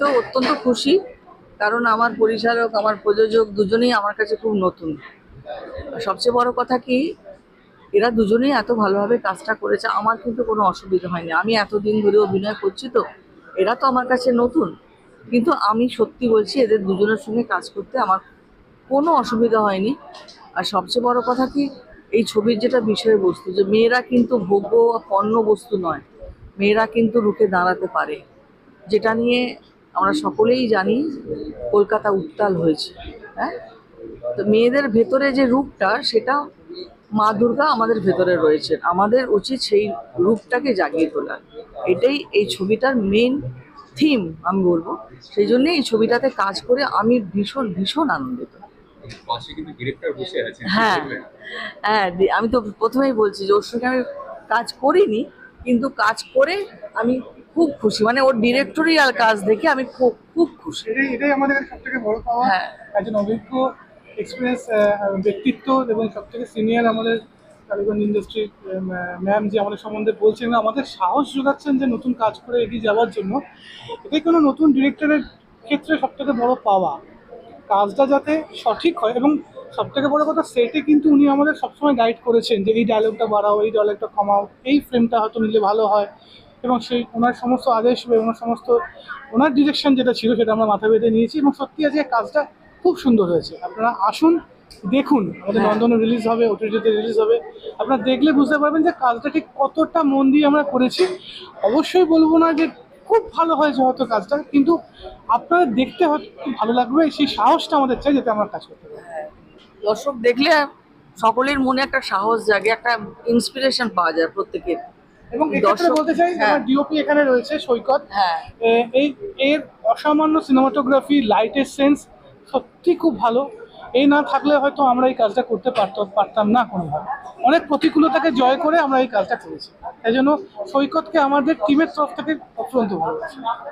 তো অত্যন্ত খুশি, কারণ আমার পরিচালক, আমার প্রযোজক দুজনেই আমার কাছে খুব নতুন। সবচেয়ে বড় কথা কি, এরা দুজনেই এত ভালোভাবে কাজটা করেছে, আমার কিন্তু কোনো অসুবিধা হয়নি। আমি এতদিন ধরে অভিনয় করছি তো, এরা তো আমার কাছে নতুন। কিন্তু আমি সত্যি বলছি, এদের দুজনের সঙ্গে কাজ করতে আমার কোনো অসুবিধা হয়নি। আর সবচেয়ে বড় কথা কি, এই ছবির যেটা বিষয়বস্তু, যে মেয়েরা কিন্তু ভোগ্য পণ্য বস্তু নয়, মেয়েরা কিন্তু রুখে দাঁড়াতে পারে। যেটা নিয়ে আমরা সকলেই জানি কলকাতা উত্তাল হয়েছে হ্যাঁ? তো মেয়েদের ভেতরে যে রূপটা সেটা মা দুর্গা আমাদের ভেতরে রয়েছে আমাদের উচিত সেই রূপটাকে জাগিয়ে তোলা এটাই এই ছবিটার মেন থিম আমি বলব। সেই জন্যে এই ছবিটাতে কাজ করে আমি ভীষণ ভীষণ আনন্দিত। হ্যাঁ। হ্যাঁ আমি তো প্রথমেই বলছি যে ওর সঙ্গে আমি কাজ করিনি কিন্তু কাজ করে আমি খুব খুশি। মানে ওর ডিরেক্টোরিয়াল কাজ দেখে আমি খুব খুব খুশি। এটাই আমাদের সব থেকে বড় পাওয়া। হ্যাঁ। একজন অভিজ্ঞ এক্সপিরিয়েন্স ব্যক্তিত্ব এবং সব থেকে সিনিয়র আমাদের টালিগঞ্জ ইন্ডাস্ট্রি ম্যাম যে আমাদের সম্বন্ধে বলছেন আমাদের সাহস যোগাচ্ছেন যে নতুন কাজ করে এগিয়ে যাওয়ার জন্য। এটাই কোনো নতুন ডিরেক্টরের ক্ষেত্রে সব থেকে বড় পাওয়া। কাজটা যাতে সঠিক হয় এবং সব থেকে বড় কথা সেটে কিন্তু উনি আমাদের সবসময় গাইড করেছেন যে এই ডায়লগটা বাড়াও এই ডায়লগটা কমাও এই ফ্রেমটা হয়তো নিলে ভালো হয়। এবং সেই ওনার সমস্ত আদেশ বা ওনার সমস্ত ওনার ডিরেকশন যেটা ছিল সেটা আমরা মাথা বেঁধে নিয়েছি এবং সত্যি আজকে কাজটা খুব সুন্দর হয়েছে। আপনারা আসুন দেখুন আমাদের হ্যাঁ। লন্ডনে রিলিজ হবে ওটিটিতে রিলিজ হবে। আপনারা দেখলে বুঝতে পারবেন যে কাজটা ঠিক কতটা মন দিয়ে আমরা করেছি। অবশ্যই বলব না যে খুব ভালো হয়েছে হয়তো কাজটা কিন্তু আপনারা দেখতে হয়তো খুব ভালো লাগবে সেই সাহসটা আমাদের চাই যাতে আমরা কাজ করতে পারি। দর্শক দেখলে সকলের মনে একটা সাহস জাগে একটা ইন্সপিরেশন পাওয়া যায় প্রত্যেকের। এবং এক্ষেত্রে বলতে চাই হ্যাঁ। আমার ডিওপি এখানে রয়েছে সৈকত। হ্যাঁ। এই এর অসামান্য সিনেমাটোগ্রাফি লাইটের সেন্স সত্যি খুব ভালো। এই না থাকলে হয়তো আমরা এই কাজটা করতে পারতাম পারতাম না কোনোভাবে। অনেক প্রতিকূলতাকে জয় করে আমরা এই কাজটা করেছি। তাই জন্য সৈকতকে আমাদের টিমের তরফ থেকে অত্যন্ত ভালো